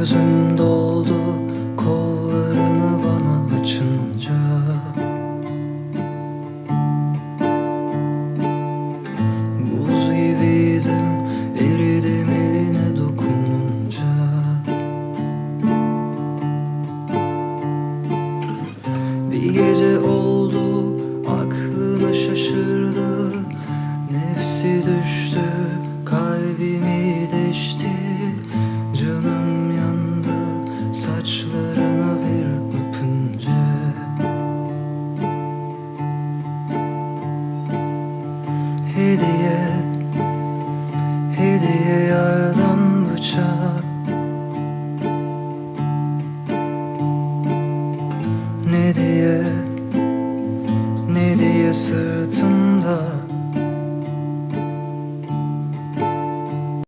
Gözün doldu kollarını bana açınca. Buz gibiydim eridim eline dokununca. Bir gece oldu aklını şaşırdı. Nefsi düştü kalbimi deşti Saçlarına bir öpünce. Hediye Hediye yardan bıçak. Ne diye Ne diye sırtımda?